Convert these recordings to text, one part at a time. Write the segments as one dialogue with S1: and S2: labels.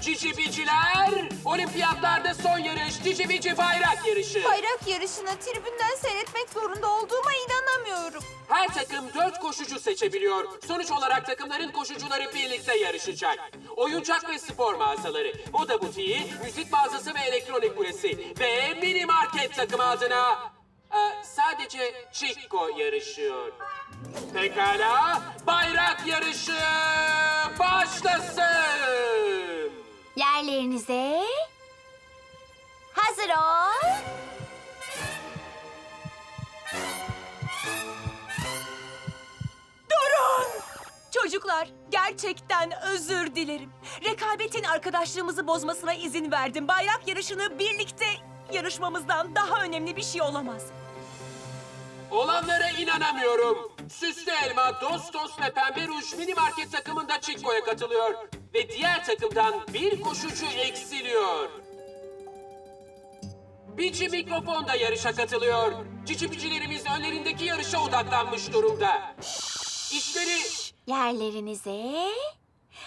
S1: Cici biciler, olimpiyatlarda son yarış, cici bici bayrak yarışı.
S2: Bayrak yarışını tribünden seyretmek zorunda olduğuma inanamıyorum.
S1: Her takım dört koşucu seçebiliyor. Sonuç olarak takımların koşucuları birlikte yarışacak. Oyuncak ve spor mağazaları, moda butiği, müzik mağazası ve elektronik kulesi ve mini market takımı adına e, sadece Chico yarışıyor. Pekala, bayrak yarışı başlasın.
S2: Yerlerinize hazır ol.
S3: Durun! Çocuklar, gerçekten özür dilerim. Rekabetin arkadaşlığımızı bozmasına izin verdim. Bayrak yarışını birlikte yarışmamızdan daha önemli bir şey olamaz.
S1: Olanlara inanamıyorum. Süslü Elma, Dostos ve Pembe Ruj mini market takımında Chico'ya katılıyor. Ve diğer takımdan bir koşucu eksiliyor. Bici mikrofon da yarışa katılıyor. Cici bicilerimiz önlerindeki yarışa odaklanmış durumda. İşleri
S2: Yerlerinize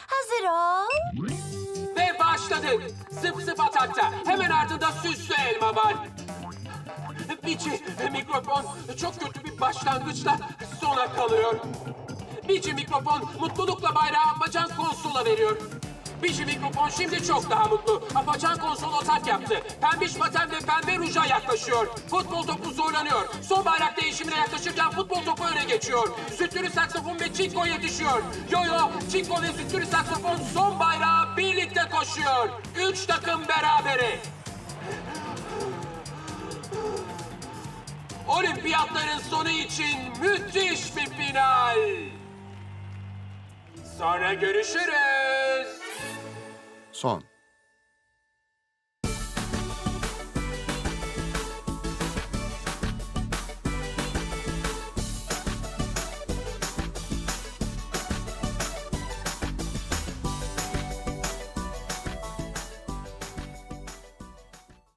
S2: hazır ol.
S1: ve başladık. Zıp zıp atakta. Hemen ardında Süslü Elma var. Bici mikrofon çok kötü bir başlangıçla sona kalıyor. Bici mikrofon mutlulukla bayrağı Apacan konsola veriyor. Bici mikrofon şimdi çok daha mutlu. Apacan konsol atak yaptı. Pembiş paten ve pembe ruja yaklaşıyor. Futbol topu zorlanıyor. Son bayrak değişimine yaklaşırken futbol topu öne geçiyor. Sütlü saksofon ve Çinko yetişiyor. Yo-yo, Çinko ve sütlü saksofon son bayrağa birlikte koşuyor. Üç takım berabere. Olimpiyatların sonu için müthiş bir final. Sonra görüşürüz.
S4: Son.